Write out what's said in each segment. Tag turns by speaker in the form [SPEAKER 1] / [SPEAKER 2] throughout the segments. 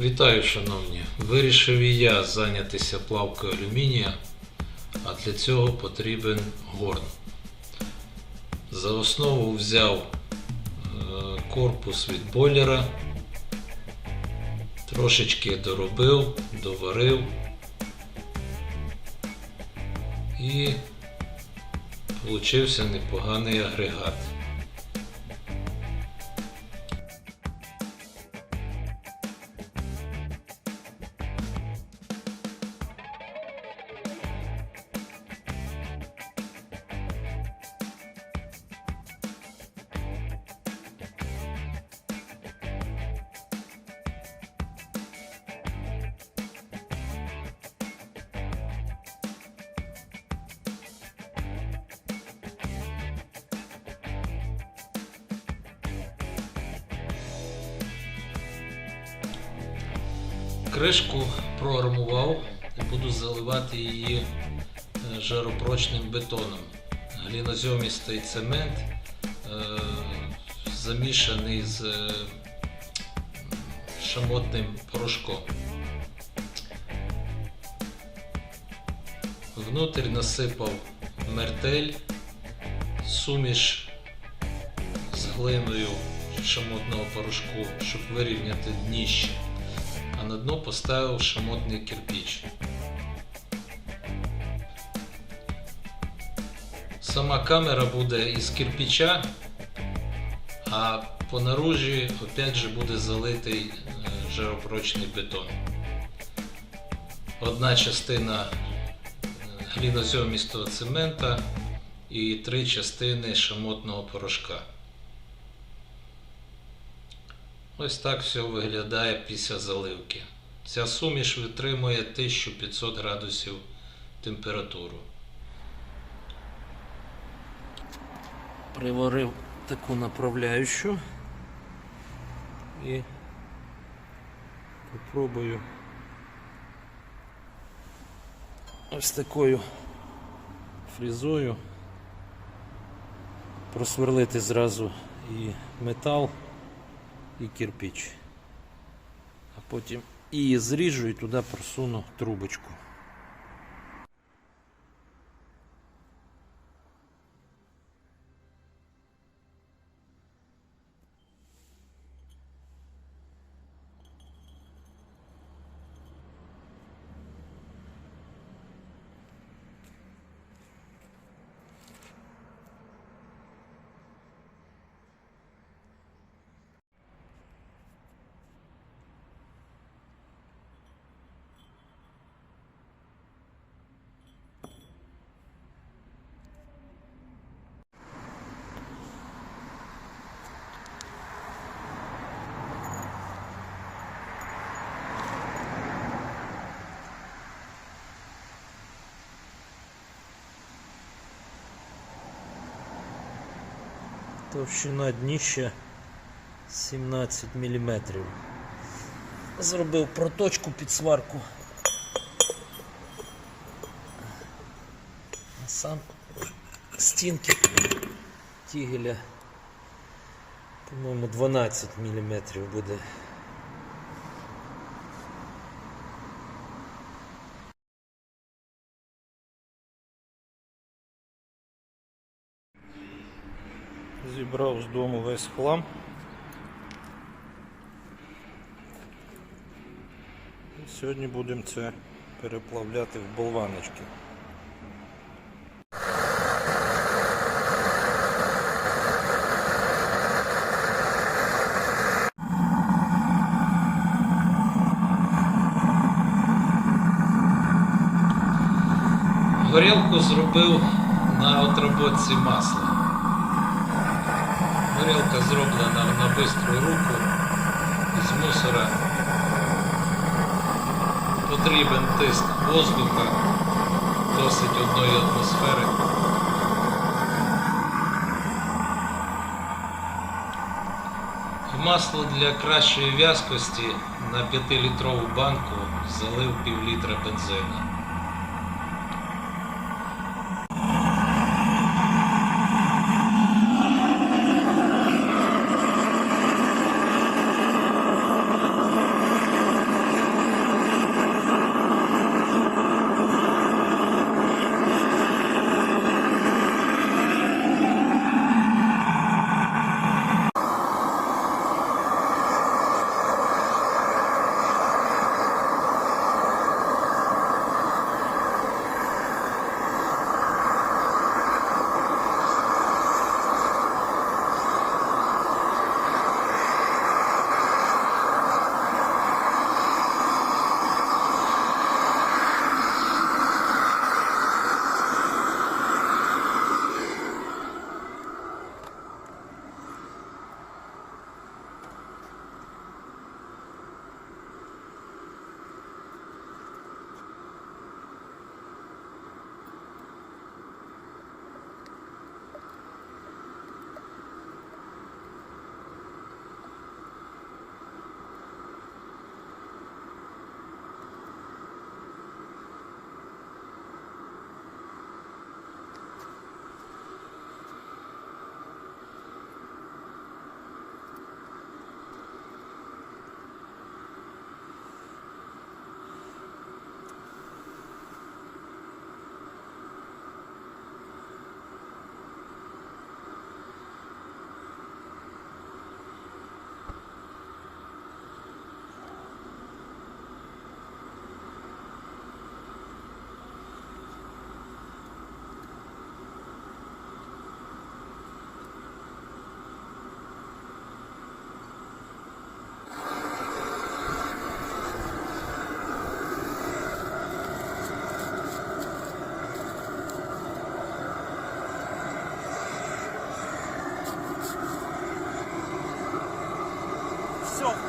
[SPEAKER 1] Вітаю, шановні! Вирішив і я зайнятися плавкою алюмінія, а для цього потрібен горн. За основу взяв е, корпус від бойлера, трошечки доробив, доварив і получився непоганий агрегат. Кришку проармував і буду заливати її е, жаропрочним бетоном. Глінозьомістий цемент е, замішаний з е, шамотним порошком. Внутрь насипав мертель, суміш з глиною шамотного порошку, щоб вирівняти дніще на дно поставив шамотний кирпич. Сама камера буде із кирпича, а по наружі опять же буде залитий е, жаропрочний бетон. Одна частина е, глінозьомістого цемента і три частини шамотного порошка. Ось так все виглядає після заливки. Ця суміш витримує 1500 градусів температуру. Приварив таку направляючу і попробую ось такою фрізою просверлити зразу і метал і кирпич. А потім її зріжу і туди просуну трубочку. Товщина дніща 17 мм. Зробив проточку під сварку. А сам стінки тігеля, по-моєму, 12 мм буде. Зібрав з дому весь хлам. І Сьогодні будемо це переплавляти в болваночки. Горілку зробив на отработці масла. Горілка зроблена на бистру руку з мусора. Потрібен тиск воздуха, досить одної атмосфери. Масло для кращої в'язкості на 5-літрову банку залив пів літра бензину.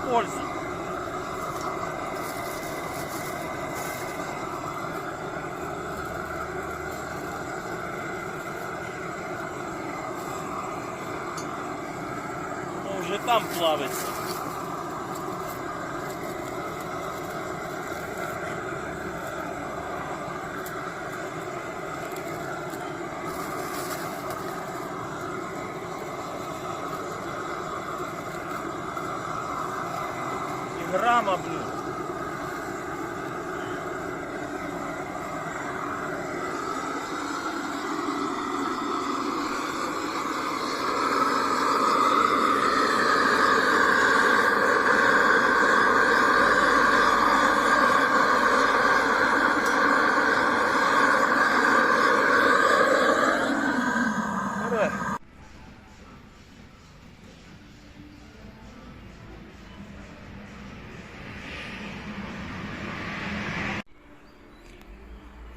[SPEAKER 2] Пользу. Ну, вже там плавиться. І грама,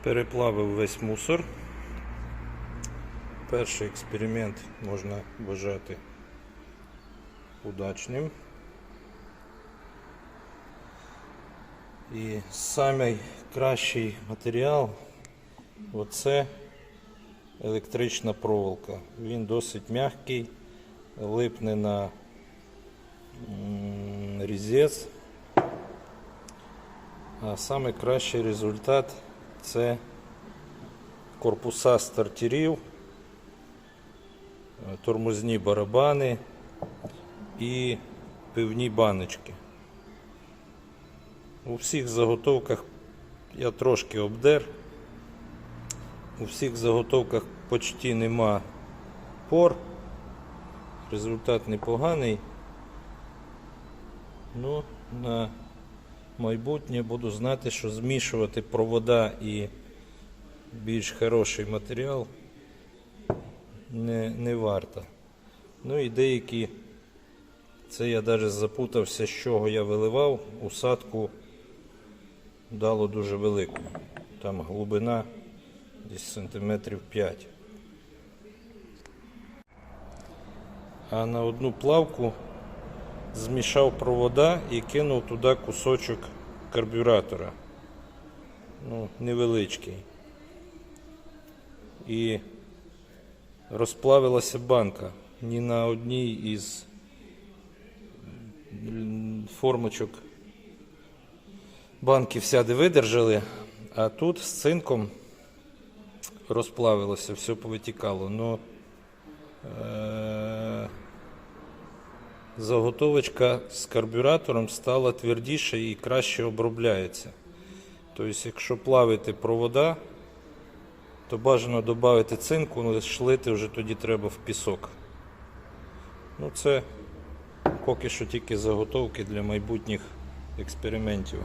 [SPEAKER 1] Переплавив весь мусор. Перший експеримент можна вважати удачним. І самий кращий матеріал оце електрична проволока. Він досить м'який, липне на різець. А самий кращий результат це корпуса стартерів, е, тормозні барабани і пивні баночки. У всіх заготовках я трошки обдер. У всіх заготовках почти нема пор. Результат непоганий. Ну, на майбутнє буду знати, що змішувати провода і більш хороший матеріал не, не варто. Ну і деякі, це я навіть запутався, з чого я виливав, усадку дало дуже велику. Там глибина десь сантиметрів 5. А на одну плавку змішав провода і кинув туди кусочок карбюратора. Ну, невеличкий. І розплавилася банка. Ні на одній із формочок банки всяди видержали, а тут з цинком розплавилося, все повитікало. Но, е- заготовочка з карбюратором стала твердіша і краще обробляється. Тобто, якщо плавити провода, то бажано додати цинку, але шлити вже тоді треба в пісок. Ну, це поки що тільки заготовки для майбутніх експериментів.